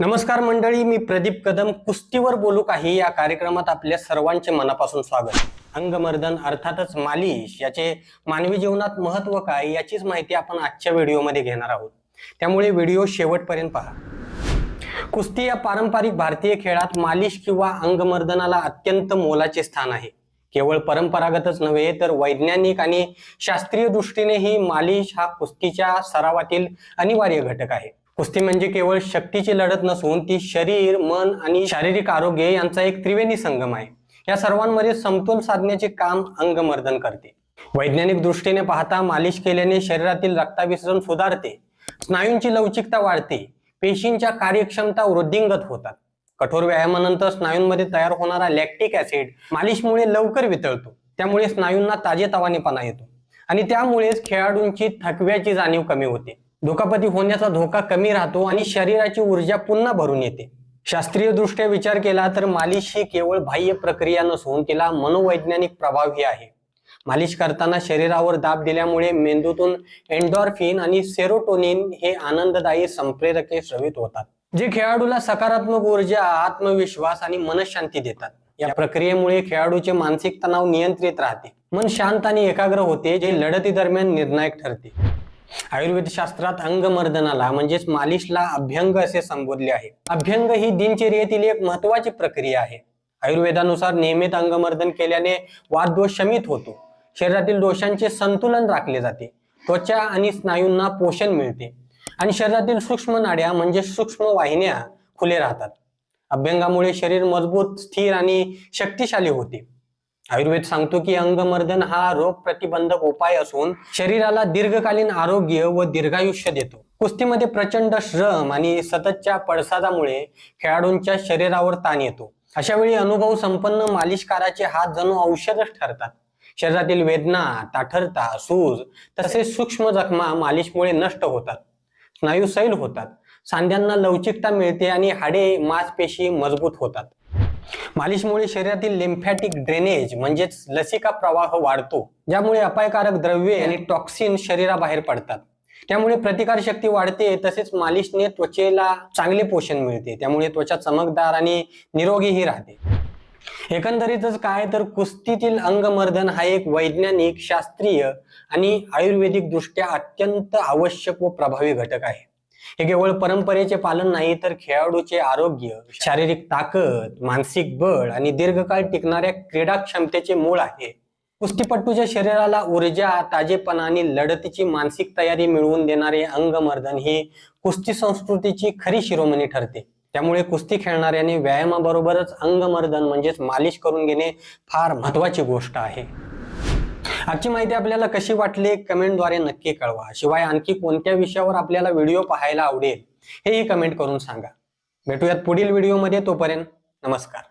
नमस्कार मंडळी मी प्रदीप कदम. कुस्तीवर बोलू काही या कार्यक्रमात आपल्या सर्वांचे मनापासून स्वागत. अंगमर्दन अर्थातच मालिश याचे मानवी जीवनात महत्त्व काय याचीच माहिती आपण आजच्या व्हिडिओमध्ये घेणार आहोत. त्यामुळे व्हिडिओ शेवटपर्यंत पहा. कुस्ती या पारंपरिक भारतीय खेळात मालिश किंवा अंगमर्दनाला अत्यंत मोलाचे स्थान आहे. केवळ परंपरागतच नव्हे तर वैज्ञानिक आणि शास्त्रीय दृष्टीनेही मालिश हा कुस्तीच्या सरावातील अनिवार्य घटक आहे. कुस्ती म्हणजे केवळ शक्तीची लढत नसून ती शरीर मन आणि शारीरिक आरोग्य यांचा एक त्रिवेणी संगम आहे. या सर्वांमध्ये समतोल साधण्याचे काम अंगमर्दन करते. वैज्ञानिक दृष्टीने पाहता मालिश केल्याने शरीरातील रक्ताभिसरण सुधारते. स्नायूंची लवचिकता वाढते. पेशींच्या कार्यक्षमता वृद्धिंगत होतात. कठोर व्यायामानंतर स्नायूंमध्ये तयार होणारा लॅक्टिक ऍसिड मालिशमुळे लवकर वितळतो. त्यामुळे स्नायूंना ताजेतवानेपणा येतो. आणि त्यामुळेच खेळाडूंची थकव्याची जाणीव कमी होते. दुखापती होण्याचा धोका कमी राहतो आणि शरीराची ऊर्जा पुन्हा भरून येते. शास्त्रीय दृष्ट्या विचार केला तर मालिश ही केवळ बाह्य प्रक्रिया नसून तिला मनोवैज्ञानिक प्रभावही आहे. मालिश करताना शरीरावर दाब दिल्यामुळे मेंदूतून एन्डॉर्फिन आणि सेरोटोनिन हे आनंददायी संप्रेरके स्रवित होतात जे खेळाडूला सकारात्मक ऊर्जा आत्मविश्वास आणि मनशांती देतात. या प्रक्रियेमुळे खेळाडूचे मानसिक तणाव नियंत्रित राहते. मन शांत आणि एकाग्र होते जे लढती दरम्यान निर्णायक ठरते. आयुर्वेद शास्त्रात अंगमर्दनाला म्हणजेच मालिशला अभ्यंग असे संबोधले आहे. अभ्यंग ही दिनचर्येतील एक महत्वाची प्रक्रिया आहे. आयुर्वेदानुसार नियमित अंगमर्दन केल्याने वाददोष शमित होतो. शरीरातील दोषांचे संतुलन राखले जाते. त्वचा आणि स्नायूंना पोषण मिळते. आणि शरीरातील सूक्ष्म नाड्या म्हणजे सूक्ष्म वाहिन्या खुले राहतात. अभ्यंगामुळे शरीर मजबूत स्थिर आणि शक्तिशाली होते. आयुर्वेद सांगतो की अंगमर्दन हा रोग प्रतिबंधक उपाय असून शरीराला दीर्घकालीन आरोग्य व दीर्घायुष्य देतो. कुस्तीमध्ये प्रचंड श्रम आणि सततच्या पडसादामुळे खेळाडूंच्या शरीरावर ताण येतो. अशा वेळी अनुभव संपन्न मालिशकाराचे हात जणू औषधच ठरतात. शरीरातील वेदना ताठरता सूज तसेच सूक्ष्म जखमा मालिशमुळे नष्ट होतात. स्नायू सैल होतात. सांध्यांना लवचिकता मिळते आणि हाडे मांसपेशी मजबूत होतात. मालिशमुळे शरीरातील लिम्फॅटिक ड्रेनेज म्हणजेच लसिका प्रवाह वाढतो. ज्यामुळे अपायकारक द्रव्ये आणि टॉक्सिन शरीराबाहेर पडतात. त्यामुळे प्रतिकारशक्ती वाढते तसेच मालिशने त्वचेला चांगले पोषण मिळते. त्यामुळे त्वचा चमकदार आणि निरोगीही राहते. एकंदरीतच काय तर कुस्तीतील अंगमर्दन हा एक वैज्ञानिक शास्त्रीय आणि आयुर्वेदिक दृष्ट्या अत्यंत आवश्यक व प्रभावी घटक आहे. हे केवळ परंपरेचे पालन नाही तर खेळाडूचे आरोग्य शारीरिक ताकद मानसिक बळ आणि दीर्घकाळ टिकणाऱ्या क्रीडा क्षमतेचे मूळ आहे. कुस्तीपट्टूच्या शरीराला ऊर्जा ताजेपणा आणि लढतीची मानसिक तयारी मिळवून देणारे अंगमर्दन ही कुस्ती संस्कृतीची खरी शिरोमणी ठरते. त्यामुळे कुस्ती खेळणाऱ्याने व्यायामाबरोबरच अंगमर्दन म्हणजेच मालिश करून घेणे फार महत्वाची गोष्ट आहे. आजची माहिती आपल्याला कशी वाटली कमेंटद्वारे नक्की कळवा. शिवाय आणखी कोणत्या विषयावर आपल्याला व्हिडिओ पाहायला आवडेल हेही कमेंट करून सांगा. भेटूयात पुढील व्हिडिओमध्ये तोपर्यंत नमस्कार.